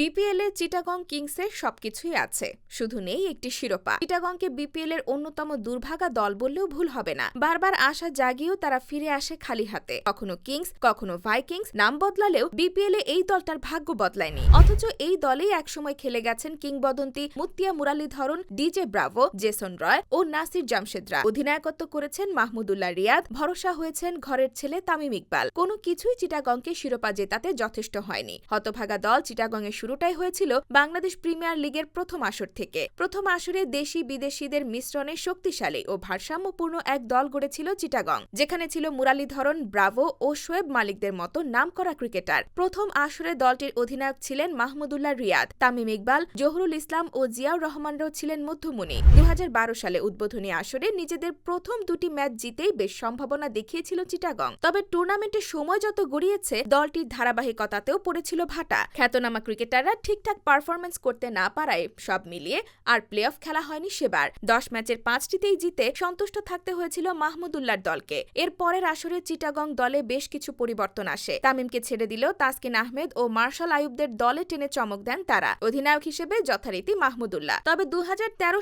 BPL Chittagong কিংসের সবকিছুই আছে। শুধু নেই একটি শিরোপা। চিটাগংকে বিপিএল এর অন্যতম দুর্ভাগা দল বললেও ভুল হবে না। বারবার আশা জাগিয়েও তারা ফিরে আসে খালি হাতে। কখনো কিংস, কখনো ভাইকিংস নাম বদলালেও বিপিএল এ এই দলটার ভাগ্য বদলায়নি। অথচ এই দলেই একসময় খেলে গেছেন কিংবদন্তি Muttiah Muralitharan DJ Bravo, Jason Roy ও নাসির জামশেদরা। অধিনায়কত্ব করেছেন মাহমুদুল্লাহ রিয়াদ, ভরসা হয়েছেন ঘরের ছেলে তামিম ইকবাল। কোনো কিছুই চিটাগংকে শিরোপা জেতাতে যথেষ্ট হয়নি। হতভাগা দল চিটাগংয়ের শুরুটাই হয়েছিল বাংলাদেশ প্রিমিয়ার লিগের প্রথম আসর থেকে। প্রথম আসরে দেশি বিদেশিদের মিশ্রণে শক্তিশালী ও ভারসাম্যপূর্ণ এক দল গড়েছিল চিটাগং, যেখানে ছিল মুরালীধরন, ব্রাভো ও শোয়েব মালিকদের মতো নামকরা ক্রিকেটার। প্রথম আসরে দলটির অধিনায়ক ছিলেন মাহমুদুল্লাহ রিয়াদ, তামিম ইকবাল, জহুরুল ইসলাম ও জিয়াউর রহমানরাও ছিলেন মধ্যমণি। দু হাজার বারো সালে উদ্বোধনী আসরে নিজেদের প্রথম দুটি ম্যাচ জিতেই বেশ সম্ভাবনা দেখিয়েছিল চিটাগং। তবে টুর্নামেন্টের সময় যত গড়িয়েছে, দলটির ধারাবাহিকতাতেও পড়েছিল ভাটা। খ্যাতনামা ক্রিকেটাররা ঠিকঠাক পারফরমেন্স করতে না পারায় সব মিলিয়ে আর প্লে অফ খেলা হয়নি সেবার। দশ ম্যাচের পাঁচটিতেই জিতে সন্তুষ্ট থাকতে হয়েছিল মাহমুদুল্লাহর দলকে। এর পরের আসরে চিটাগং দলে বেশ কিছু পরিবর্তন আসে। তামিমকে ছেড়ে দিলেও তাসকিন আহমেদ ও মার্শাল আয়ুবদের দলে টেনে চমক দেন তারা। অধিনায়ক হিসেবে যথারীতি মাহমুদুল্লাহ। তবে দু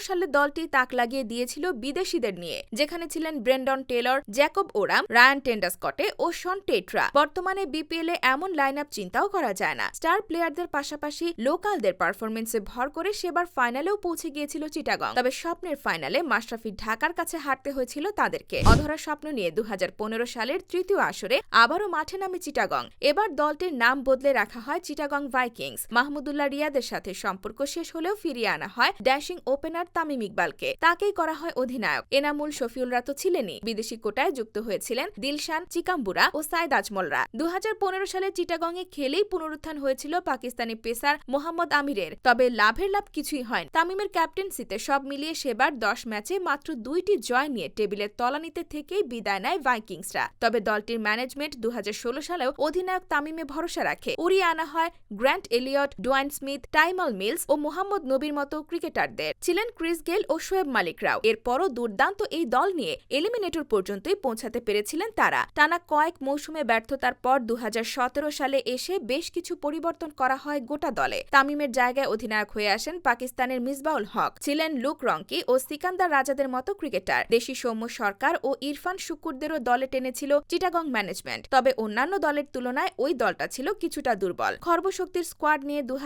সালে দলটি তাক লাগিয়ে দিয়েছিল বিদেশিদের নিয়ে, যেখানে ছিলেন Brendon Taylor, Jacob Oram, Ryan ten Doeschate ও শন টেট্রা। বর্তমানে বিপিএল এ এমন লাইন আপ চিন্তাও করা যায় না। স্টার প্লেয়ারদের পাশাপাশি লোকালদের পারফরমেন্সে ভর করে সেবার ফাইনালেও পৌঁছে গিয়েছিল চিটাগং। তবে স্বপ্নের ফাইনালে মাশরাফি ঢাকার কাছে হারতে হয়েছিল তাদেরকে। অধরা স্বপ্ন নিয়ে দু সালের তৃতীয় আসরে আবারও মাঠে নামে চিটাগং। এবার দলটির নাম বদলে রাখা হয় চিটাগং ভাইকিংস। মাহমুদুল্লাহ রিয়াদের সাথে সম্পর্ক শেষ হলেও ফিরিয়ে আনা হয় ড্যাশিং ওপেনার তামিম ইকবালকে। তাকেই করা হয় অধিনায়ক। এনামুল শফিউলরা তো ছিলেনই। বিদেশি কোটায় যুক্ত হয়েছিলেন দিলশান চিকাম্বুরা ও সাইদ আজমলরা। দু হাজার পনেরো সালে চিটাগংয়ে খেলেই পুনরুত্থান হয়েছিল পাকিস্তানি পেসার মোহাম্মদ আমিরের, তবে লাভের লাভ কিছুই হয়নি। তামিমের ক্যাপ্টেন্সিতে সব মিলিয়ে সেবার দশ ম্যাচে মাত্র দুইটি জয় নিয়ে টেবিলের তলানিতে থেকেই বিদায় নেয় ভাইকিংসরা। তবে দলটির ম্যানেজমেন্ট দু সালেও অধিনায়ক তামিমে ভরসা রাখে। উড়িয়ে আনা হয় Grant Elliott, Dwayne Smith, Tymal Mills ও মোহাম্মদ নবীর মতো ক্রিকেটারদের। ছিলেন ক্রিস গেল ও শোয়েব মালিকরাও এরপরও দুর্দান্ত এই দল নিয়ে এলিমিনেটর পর্যন্তই পৌঁছাতে পেরেছিলেন তারা। টানা কয়েক মৌসুমে ব্যর্থতার পর দু হাজার সতেরো সালে এসে বেশ কিছু পরিবর্তন করা হয় গোটা দলে। তামিমের জায়গায় অধিনায়ক হয়ে আসেন পাকিস্তানের মিসবাউল হক। ছিলেন লুক রঙ্কি ও সিকান্দার রাজাদের মতো ক্রিকেটার। দেশি সৌম্য সরকার ও ইরফান শুকুরদেরও দলে টেনেছিল চিটাগং ম্যানেজমেন্ট। তবে অন্যান্য দলের তুলনায় ওই দলটা ছিল কিছুটা দুর্বল। খর্বশক্তির স্কোয়াড নিয়ে দু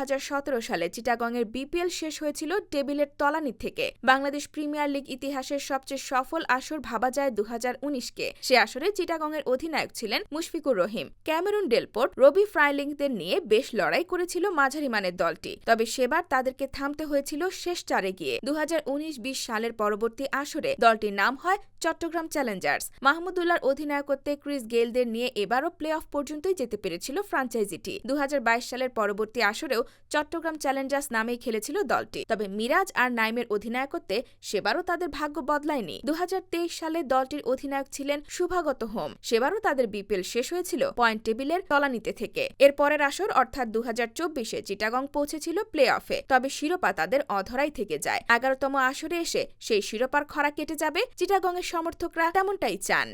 সালে চিটাগংয়ের বিপিএল শেষ হয়েছিল টেবিলের তলানি থেকে। বাংলাদেশ প্রিমিয়ার লিগ ইতিহাসের সবচেয়ে সফল আসর ভাবা যায় দু হাজার উনিশ কে সে আসরে চিটাগংয়ের অধিনায়ক ছিলেন Mushfiqur Rahim. Cameron Delport Robbie ফ্রাইলিংদের নিয়ে বেশ লড়াই করেছিল মাঝারি মানের দলটি। তবে সেবার তাদেরকে থামতে হয়েছিল শেষ চারে গিয়ে। দু সালের পরবর্তী আসরে দলটির নাম হয় চট্টগ্রাম চ্যালেঞ্জার্স। মাহমুদুল্লাহর অধিনায়কত্বে ক্রিস গেলদের নিয়ে এবারও প্লে অফ পর্যন্তই যেতে পেরেছিল ফ্রাঞ্চাইজিটি। দু সালের পরবর্তী আসরেও চট্টগ্রাম চ্যালেঞ্জার্স নামেই খেলেছিল দলটি। তবে মিরাজ আর নাইমের অধিনায়কত্বে সেবারও তাদের ভাগ্য বদলায়নি। দু হাজার তেইশ সালে দলটির অধিনায়ক ছিলেন শুভাগত হোম। সেবারও তাদের বিপিএল শেষ হয়েছিল পয়েন্ট টেবিলের তলানিতে থেকে। এর পরের আসর অর্থাৎ দু হাজার চব্বিশ চব্বিশে চিটাগং পৌঁছেছিল প্লে অফে তবে শিরোপা তাদের অধরাই থেকে যায়। এগারোতম আসরে এসে সেই শিরোপার খরা কেটে যাবে। চিটাগংয়ের সমর্থকরা তেমনটাই চান।